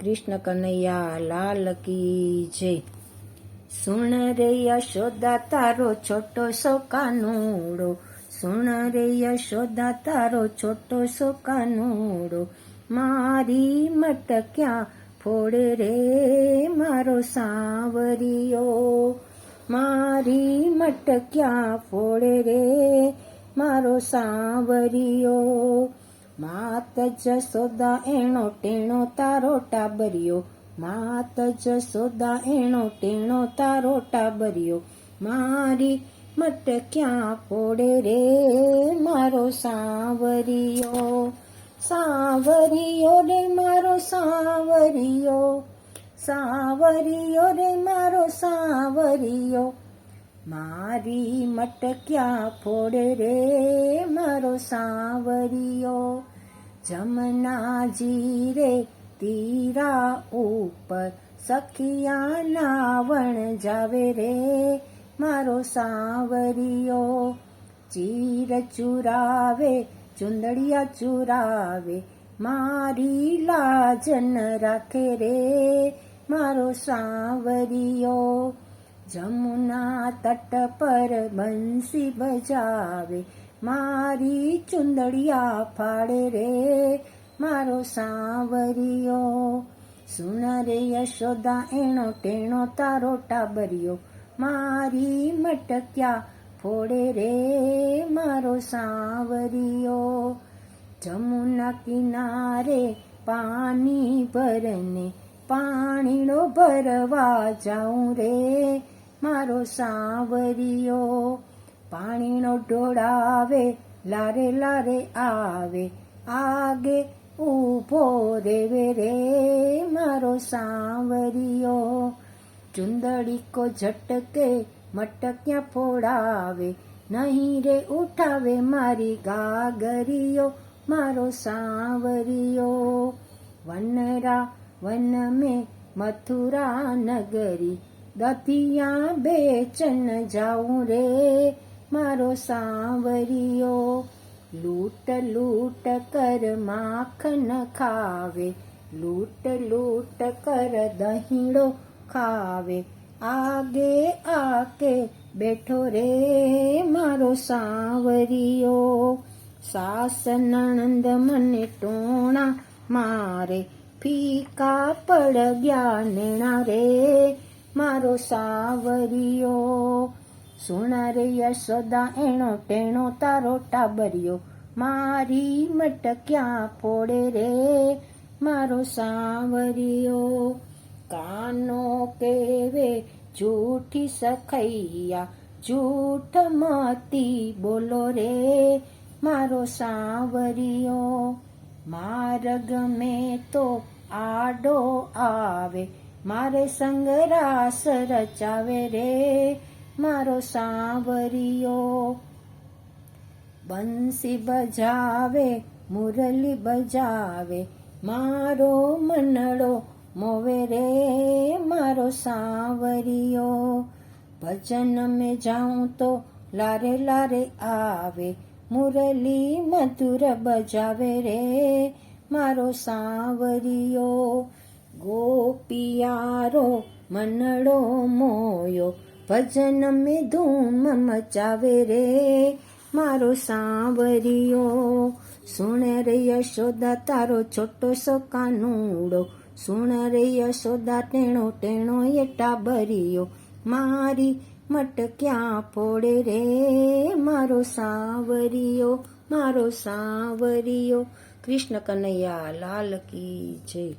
કૃષ્ણ કનૈયા, લાલ કી જય. સુણ રે યશોદા તારો છોટો સો કાનુડો સુણ રે યશોદા તારો છોટો સો કાનુડો મારી ક્યાં ફોડે રે મારો સાવરિયો. મારી મટક્યા ફોડે રે મારો સાવરિયો. માત જસોદા એણો ટેણો તારો ટાબરિયો. માત જસોદા એણો ટેણો તારો ટાબરિયો. મારી મટ ક્યાં ફોડે રે મારો સાવરિયો? સાવરિયો રે મારો સાવરિયો. સાવરિયો રે મારો સાવરિયો. મારી મટક્યા ફોડે રે મારો સાવરિયો. જમનાજી રે તીરા ઉપર સખિયા નાવણ જાવે રે મારો સાવરિયો. ચીર ચુરાવે, ચુંદડિયા ચુરાવે, મારી લાજન રાખે રે મારો સાવરિયો. જમુના તટ પર બંસી બજાવે. મારી ચુંદડિયા ફાડે રે, મારો સાંવરિયો. સુન રે યશોદા, એણો ટેણો તારો ટાબરિયો. મારી મટક્યા ફોડે રે, મારો સાંવરિયો. જમુના કિનારે પાણી ભરને, પાણીનો ભરવા જાઉં રે. મારો સાંવરિયો, પાણીનો ઢોળાવે લારે લારે આવે, આગે ઊભો રેવે રે મારો સાંવરિયો. ચુંદડી કો ઝટકે, મટક્યા ફોડાવે, નહીં રે ઉઠાવે મારી ગાગરિયો મારો સાંવરિયો. વનરા વન મેં મથુરા નગરી દધિયા બેચન જાઉં રે. મારો સાંવરિયો લૂટ લૂટ કર માખન ખાવે. લૂટ લૂટ કર, દહીડો ખાવે. આગે આકે બેઠો રે મારો સાંવરિયો. સાસ નણંદ મને ટોણા મારે. ફીકા પડ ગયા નેણા રે. મારો સાવરિયો, સુણા રે યશોદા, એણો ટેણો તારો ટાબરિયો. મારી મટક્યા પોડે રે, મારો સાવરિયો. કાનો કેવે જૂઠી સખૈયા, જૂઠ મતી બોલો રે, મારો સાવરિયો. માર્ગ મેં તો આડો આવે મારે સંગરાસ રચાવે રે, મારો સાવરિયો. બંસી બજાવે, મુરલી બજાવે, મારો મનડો મોવે રે, મારો સાવરિયો. ભજન મેં જાઉં તો લારે લારે આવે, મુરલી મધુર બજાવે રે, મારો સાવરિયો. ગોપિયારો મનડો મોયો. ભજન મે ધૂમ મચાવે રે. મારો સાવરિયો, સુણ રે યશોદા તારો છોટો સો કાનુડો સુણ રે યશોદા ટેણો ટેણો એટા બરિયો મારી મટક્યા ફોડે રે? મારો સાંવરિયો મારો સાંવરિયો. કૃષ્ણ કનૈયા, લાલ કી જય.